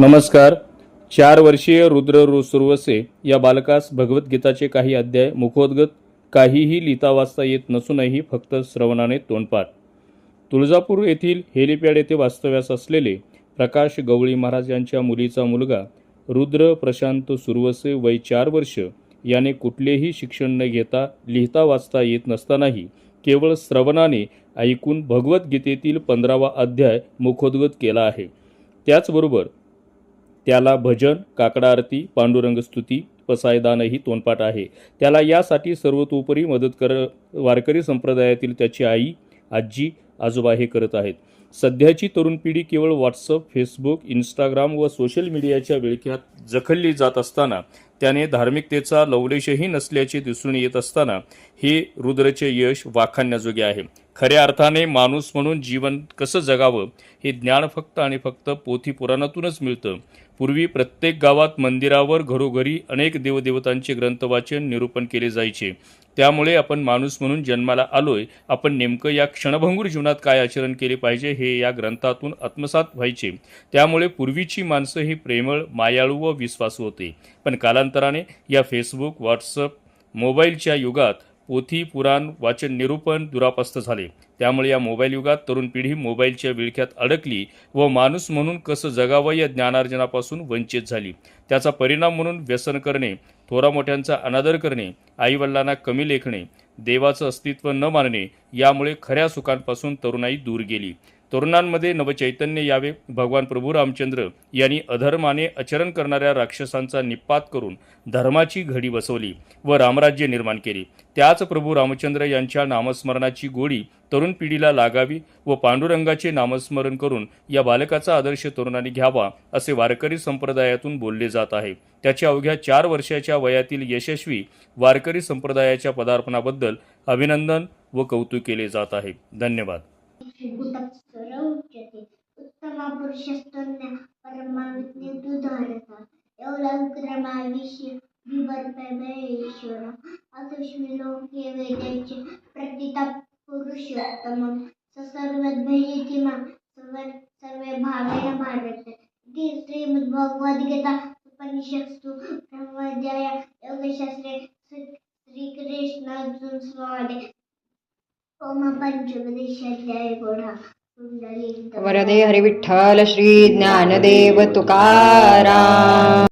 नमस्कार. चार वर्षीय रुद्र रु- सुरवसे या बालकास भगवद्गीताचे काही अध्याय मुखोद्गत काहीही लिहिता वाचता येत नसूनही फक्त श्रवणाने तोंडपाठ तुळजापूर येथील हेलिपॅड येथे वास्तव्यास असलेले प्रकाश गवळी महाराज यांच्या मुलीचा मुलगा रुद्र प्रशांत सुरवसे वय चार वर्ष याने कुठलेही शिक्षण न घेता लिहिता वाचता येत नसतानाही केवळ श्रवणाने ऐकून भगवद्गीतेतील पंधरावा अध्याय मुखोद्गत केला आहे. त्याचबरोबर त्याला भजन काकडा आरती पांडुरंग स्तुती पसायदानही तोंडपाठ आहे. त्याला यासाठी सर्वतोपरी मदत कर वारकरी संप्रदायातील त्याची आई आजी आजोबा हे करत आहेत. सध्याची तरुण पिढी केवळ व्हॉट्सअप फेसबुक इंस्टाग्राम व सोशल मीडियाच्या विळख्यात जखलली जात असताना त्याने धार्मिकतेचा लवलेशही नसल्याचे दिसून येत असताना हे रुद्रचे यश वाखाणण्याजोगे आहे. खऱ्या अर्थाने माणूस म्हणून जीवन कसं जगावं हे ज्ञान फक्त आणि फक्त पोथी पुराणातूनच मिळतं. पूर्वी प्रत्येक गावात मंदिरावर घरोघरी अनेक देवदेवतांचे ग्रंथ वाचन निरूपण केले जायचे. त्यामुळे आपण माणूस म्हणून जन्माला आलोय. आपण नेमकं या क्षणभंगूर जीवनात काय आचरण केले पाहिजे हे या ग्रंथातून आत्मसात व्हायचे. त्यामुळे पूर्वीची माणसं ही प्रेमळ मायाळू व विश्वासू होते. पण कालांतराने या फेसबुक व्हॉट्सअप मोबाईलच्या युगात पोथी पुराण वाचन निरूपण दुरापस्त झाले. त्यामुळे या मोबाईल युगात तरुण पिढी मोबाईलच्या विळख्यात अडकली व माणूस म्हणून कसं जगावं या ज्ञानार्जनापासून वंचित झाली. त्याचा परिणाम म्हणून व्यसन करणे थोरा मोठ्यांचा अनादर करणे आईवडिलांना कमी लेखणे देवाचं अस्तित्व न मानणे यामुळे खऱ्या सुखांपासून तरुणाई दूर गेली. तरुणांमध्ये नवचैतन्य यावे. भगवान प्रभू रामचंद्र यांनी अधर्माने आचरण करणाऱ्या राक्षसांचा निपात करून धर्माची घडी बसवली व रामराज्य निर्माण केले. त्याच प्रभू रामचंद्र यांच्या नामस्मरणाची गोडी तरुण पिढीला लागावी व पांडुरंगाचे नामस्मरण करून या बालकाचा आदर्श तरुणांनी घ्यावा असे वारकरी संप्रदायातून बोलले जात आहे. त्याच्या अवघ्या चार वर्षाच्या वयातील यशस्वी वारकरी संप्रदायाच्या पदार्पणाबद्दल अभिनंदन व कौतुक केले जात आहे. धन्यवाद. उतप्सर उच्यते उत्तमा पुरुषस्तोन्या परमा विद्युदुधारता एवढा विक्रमाविष्य विवर्तमेश्वर अतुष्मी लोके वेदांचे प्रतिता पुरुषोत्तम सर्वद्भयिती मा सर्व सर्वे भावेन भारत इति श्रीमद्भगवद्गीता उपनिषत्सु ब्रह्मविद्याया योगशास्त्रे श्रीकृष्ण वरदे हरिविठ्ठल श्री ज्ञानदेव तुकाराम।